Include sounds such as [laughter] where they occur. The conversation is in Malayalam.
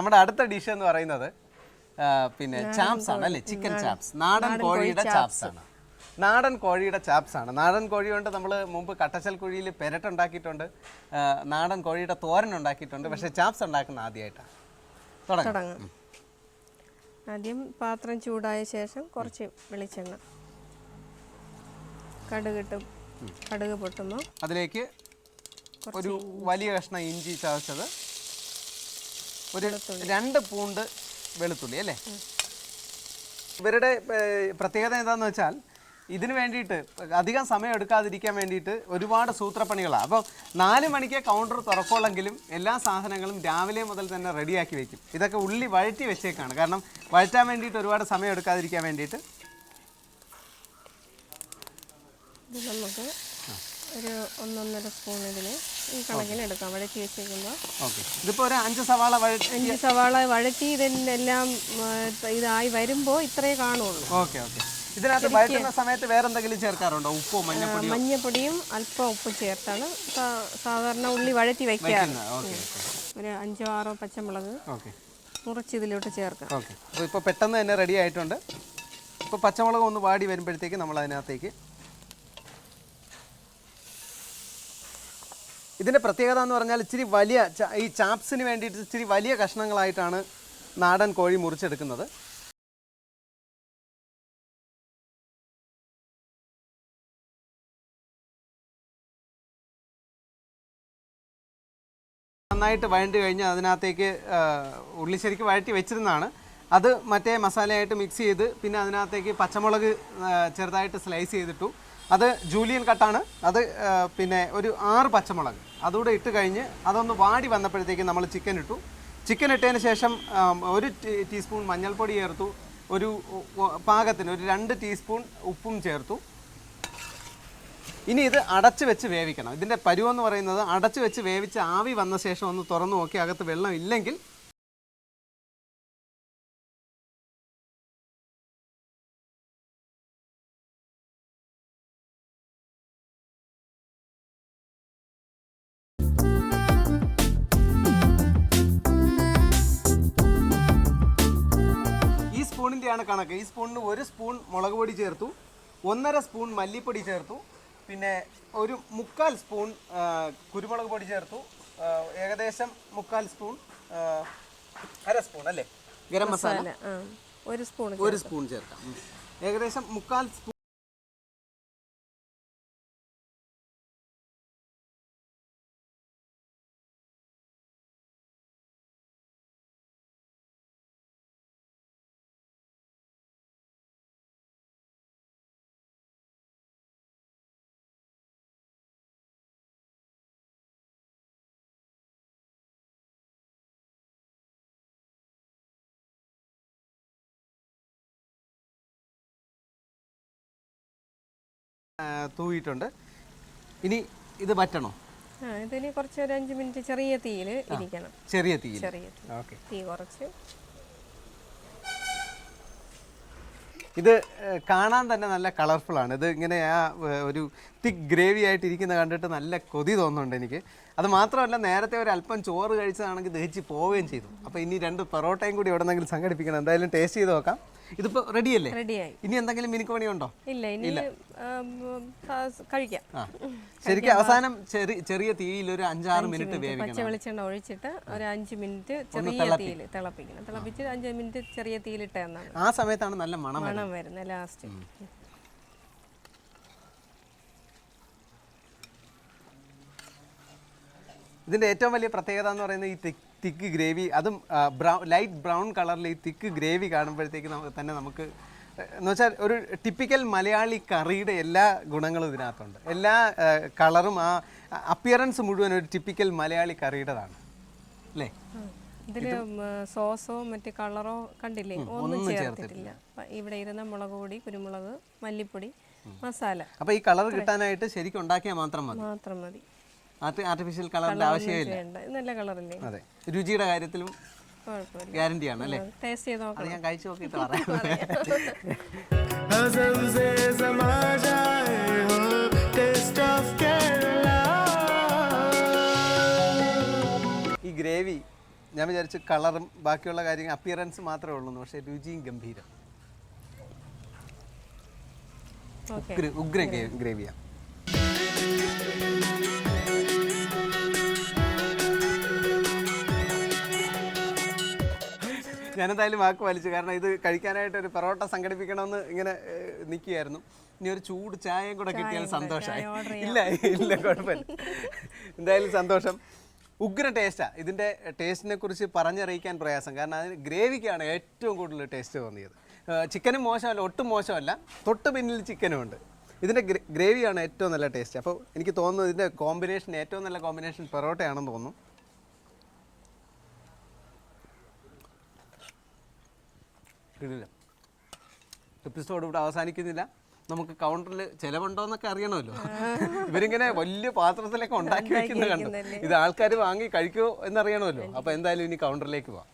നമ്മുടെ അടുത്ത ഡിഷ് എന്ന് പറയുന്നത് പിന്നെ ചാപ്സ് ആണ് അല്ലേ? ചിക്കൻ ചാപ്സ് നാടൻ കോഴിയുടെ ചാപ്സ് ആണ്. നാടൻ കോഴിയുടെ ചാപ്സ് ആണ്. നാടൻ കോഴി കൊണ്ട് നമ്മൾ മുമ്പ് കട്ടച്ചൽ കുഴിയിൽ പെരട്ടുണ്ടാക്കിയിട്ടുണ്ട് നാടൻ കോഴിയുടെ തോരൻ ഉണ്ടാക്കിയിട്ടുണ്ട്. പക്ഷേ ചാപ്സ് ഉണ്ടാക്കുന്ന ആദ്യമായിട്ടാണ് തുടങ്ങാം. ആദ്യം പാത്രം ചൂടായ ശേഷം കുറച്ച് വെളിച്ചെണ്ണ. കടുകിട്ടും കടുക് പൊട്ടുമ്പോൾ അതിലേക്ക് ഒരു വലിയ കഷ്ണം ഇഞ്ചി ചതച്ചത്. ഒരു രണ്ട് പൂണ്ട് വെളുത്തുള്ളി അല്ലേ? ഇവരുടെ പ്രത്യേകത എന്താണെന്ന് വെച്ചാൽ ഇതിന് വേണ്ടിയിട്ട് അധികം സമയം എടുക്കാതിരിക്കാൻ വേണ്ടിയിട്ട് ഒരുപാട് സൂത്രപ്പണികളാണ് അപ്പോൾ നാല് മണിക്ക് കൗണ്ടർ തുറക്കുള്ളെങ്കിലും എല്ലാ സാധനങ്ങളും രാവിലെ മുതൽ തന്നെ റെഡിയാക്കി വെക്കും. ഇതൊക്കെ ഉള്ളി വഴറ്റി വെച്ചേക്കാണ്. കാരണം വഴറ്റാൻ വേണ്ടിയിട്ട് ഒരുപാട് സമയം എടുക്കാതിരിക്കാൻ വേണ്ടിയിട്ട് നമുക്ക് ഒരു ഒന്നൊന്നര സ്പൂൺ ഇതിൽ ഈ എടുക്കാം. വഴറ്റി വെച്ചേക്കുമ്പോൾ ഓക്കെ. ഇതിപ്പോൾ ഒരു അഞ്ച് സവാള വഴറ്റി അഞ്ച് സവാള വഴറ്റി ഇതെല്ലാം ഇതായി വരുമ്പോൾ ഇത്രേ കാണുള്ളൂ. Okay okay. ഇതിനകത്ത് വഴറ്റുന്ന സമയത്ത് വേറെ എന്തെങ്കിലും ചേർക്കാറുണ്ടോ? ഉപ്പോ മഞ്ഞപ്പൊടിയോ? മഞ്ഞപ്പൊടിയും അല്പം ഉപ്പ് ചേർത്താണ്. സാധാരണ ഉള്ളി വഴറ്റി വയ്ക്കാറ് ഒരു അഞ്ചോ ആറോ പച്ചമുളക് മുറിച്ച് ഇതിലോട്ട് ചേർക്കാം. ഓക്കെ. അപ്പോൾ ഇപ്പോൾ പെട്ടെന്ന് തന്നെ റെഡി ആയിട്ടുണ്ട്. ഇപ്പോൾ പച്ചമുളക് ഒന്ന് വാടി വരുമ്പോഴത്തേക്ക് നമ്മൾ അതിനകത്തേക്ക് ഇതിന്റെ പ്രത്യേകത എന്ന് പറഞ്ഞാൽ ഇച്ചിരി വലിയ ഈ ചാപ്സിന് വേണ്ടിയിട്ട് ഇച്ചിരി വലിയ കഷ്ണങ്ങളായിട്ടാണ് നാടൻ കോഴി മുറിച്ചെടുക്കുന്നത്. നന്നായിട്ട് വഴണ്ടി കഴിഞ്ഞ് അതിനകത്തേക്ക് ഉള്ളി ശരിക്ക് വഴറ്റി വെച്ചിരുന്നതാണ്. അത് മറ്റേ മസാലയായിട്ട് മിക്സ് ചെയ്ത് പിന്നെ അതിനകത്തേക്ക് പച്ചമുളക് ചെറുതായിട്ട് സ്ലൈസ് ചെയ്തിട്ടു. അത് ജൂലിയൻ കട്ടാണ് അത് പിന്നെ ഒരു ആറ് പച്ചമുളക്. അതുകൂടെ ഇട്ട് കഴിഞ്ഞ് അതൊന്ന് വാടി വന്നപ്പോഴത്തേക്ക് നമ്മൾ ചിക്കൻ ഇട്ടു. ചിക്കൻ ഇട്ടതിന് ശേഷം ഒരു ടീസ്പൂൺ മഞ്ഞൾപ്പൊടി ചേർത്തു. ഒരു പാകത്തിന് ഒരു രണ്ട് ടീസ്പൂൺ ഉപ്പും ചേർത്തു. ഇനി ഇത് അടച്ചു വെച്ച് വേവിക്കണം. ഇതിന്റെ പരുവെന്ന് പറയുന്നത് അടച്ചു വെച്ച് വേവിച്ച് ആവി വന്ന ശേഷം ഒന്ന് തുറന്നു നോക്കി അകത്ത് വെള്ളം ഇല്ലെങ്കിൽ ഈ കണക്ക്. ഈ സ്പൂണിന് ഒരു സ്പൂൺ മുളക് പൊടി ചേർത്തു ഒന്നര സ്പൂൺ മല്ലിപ്പൊടി ചേർത്തു പിന്നെ ഒരു മുക്കാൽ സ്പൂൺ കുരുമുളക് പൊടി ചേർത്തു ഏകദേശം മുക്കാൽ സ്പൂൺ അര സ്പൂൺ അല്ലേ? ഗരം മസാല. ഒരു സ്പൂൺ ഒരു സ്പൂൺ ചേർക്കാം. ഏകദേശം മുക്കാൽ സ്പൂൺ തൂവിയിട്ടുണ്ട് ഇനി ഇത് വറ്റണോ? ഇതിന് കുറച്ച് ഒരു അഞ്ച് മിനിറ്റ് ചെറിയ തീയിൽ ഇരിക്കണം. ചെറിയ തീ. തീ കുറച്ച്. ഇത് കാണാൻ തന്നെ നല്ല കളർഫുൾ ആണ്. ഇത് ഇങ്ങനെ ആ ഒരു തിക്ക് ഗ്രേവി ആയിട്ട് ഇരിക്കുന്ന കണ്ടിട്ട് നല്ല കൊതി തോന്നുന്നുണ്ട് എനിക്ക്. അത് മാത്രമല്ല നേരത്തെ ഒരു അല്പം ചോറ് കഴിച്ചതാണെങ്കിൽ ദഹിച്ച് പോവുകയും ചെയ്തു. അപ്പോൾ ഇനി രണ്ട് പൊറോട്ടയും കൂടി എവിടെന്നെങ്കിലും സംഘടിപ്പിക്കണം. എന്തായാലും ടേസ്റ്റ് ചെയ്ത് നോക്കാം. ഇതിപ്പോൾ റെഡിയല്ലേ? റെഡിയായി. ഇനി എന്തെങ്കിലും മിനുക്ക് പണിയുണ്ടോ? ഇല്ല ആ, കഴിക്കാം. ശരിക്കും അവസാനം ചെറിയ തീയിൽ ഒരു അഞ്ചാറ് മിനിറ്റ് പച്ച വെളിച്ചെണ്ണ ഒഴിച്ചിട്ട് ഒരു അഞ്ച് മിനിറ്റ് ചെറിയ തീയിൽ തിളപ്പിക്കണം. തിളപ്പിച്ച് അഞ്ച് മിനിറ്റ് ചെറിയ തീയിലിട്ടെന്നാണ് ആ സമയത്താണ് നല്ല മണം മണം വരുന്നത്. ലാസ്റ്റ്. ഇതിന്റെ ഏറ്റവും വലിയ പ്രത്യേകത എന്ന് പറയുന്നത് ഈ തിക്ക് തിക്ക് ഗ്രേവി. അതും ബ്രൗൺ ലൈറ്റ് ബ്രൗൺ കളറിൽ ഈ തിക്ക് ഗ്രേവി കാണുമ്പോഴത്തേക്ക് നമുക്ക് തന്നെ നമുക്ക് എന്ന് വെച്ചാൽ ഒരു ടിപ്പിക്കൽ മലയാളി കറിയുടെ എല്ലാ ഗുണങ്ങളും ഇതിനകത്തുണ്ട്. എല്ലാ കളറും ആ അപ്പിയറൻസ് മുഴുവൻ ഒരു ടിപ്പിക്കൽ മലയാളി കറിയുടേതാണ്. അല്ലേ? ഇതിൽ സോസോ മറ്റു കളറോ കണ്ടില്ലേ? ഒന്നും ചേർത്തിട്ടില്ല. ഇവിടെ ഇരുന്ന മുളക് പൊടി കുരുമുളക് മല്ലിപ്പൊടി മസാല. അപ്പൊ ഈ കളർ കിട്ടാനായിട്ട് ശരിക്കും ഉണ്ടാക്കിയാൽ മാത്രം മതി. മാത്രം മതി. ആർട്ടിഫിഷ്യൽ കളറിന്റെ ആവശ്യമില്ല. നല്ല കളറല്ലേ അതെ. രുചിയുടെ കാര്യത്തിലും ഗ്യാരണ്ടി ആണ് അല്ലേ? ടേസ്റ്റ് ചെയ്ത് നോക്കാം ഞാൻ കഴിച്ചു നോക്കിയിട്ട് [laughs] പറയാം. ഈ ഗ്രേവി ഞാൻ വിചാരിച്ചു കളറും ബാക്കിയുള്ള കാര്യങ്ങൾ അപ്പിയറൻസ് മാത്രമേ ഉള്ളൂ പക്ഷെ രുചിയും ഗംഭീരം. ഉഗ്ര ഉഗ്ര ഗ്രേവിയാണ് ഞാനെന്തായാലും വാക്ക് വലിച്ചു. കാരണം ഇത് കഴിക്കാനായിട്ട് ഒരു പൊറോട്ട സംഘടിപ്പിക്കണമെന്ന് ഇങ്ങനെ നിൽക്കുകയായിരുന്നു ഇനി ഒരു ചൂട് ചായയും കൂടെ കിട്ടിയാൽ സന്തോഷമായി ഇല്ല ഇല്ല കുഴപ്പമില്ല. എന്തായാലും സന്തോഷം. ഉഗ്ര ടേസ്റ്റാണ് ഇതിന്റെ ടേസ്റ്റിനെ കുറിച്ച് പറഞ്ഞറിയിക്കാൻ പ്രയാസം. കാരണം അതിന് ഗ്രേവിക്കാണ് ഏറ്റവും കൂടുതൽ ടേസ്റ്റ് തോന്നിയത്. ചിക്കനും മോശമല്ല ഒട്ടും മോശമല്ല. തൊട്ട് പിന്നിൽ ചിക്കനും ഉണ്ട്. ഇതിന്റെ ഗ്രേവിയാണ് ഏറ്റവും നല്ല ടേസ്റ്റ്. അപ്പോൾ എനിക്ക് തോന്നുന്നു ഇതിന്റെ കോമ്പിനേഷൻ ഏറ്റവും നല്ല കോമ്പിനേഷൻ പൊറോട്ടയാണെന്ന് തോന്നുന്നു. കിടിലം എപ്പിസോഡ് ഇവിടെ അവസാനിക്കുന്നില്ല. നമുക്ക് കൗണ്ടറിൽ ചിലവുണ്ടോ എന്നൊക്കെ അറിയണമല്ലോ. ഇവരിങ്ങനെ വലിയ പാത്രത്തിലൊക്കെ ഉണ്ടാക്കി വെക്കുന്നത് കണ്ടു? ഇത് ആൾക്കാർ വാങ്ങി കഴിക്കുമോ എന്നറിയണമല്ലോ. അപ്പോൾ എന്തായാലും ഇനി കൗണ്ടറിലേക്ക് പോവാം.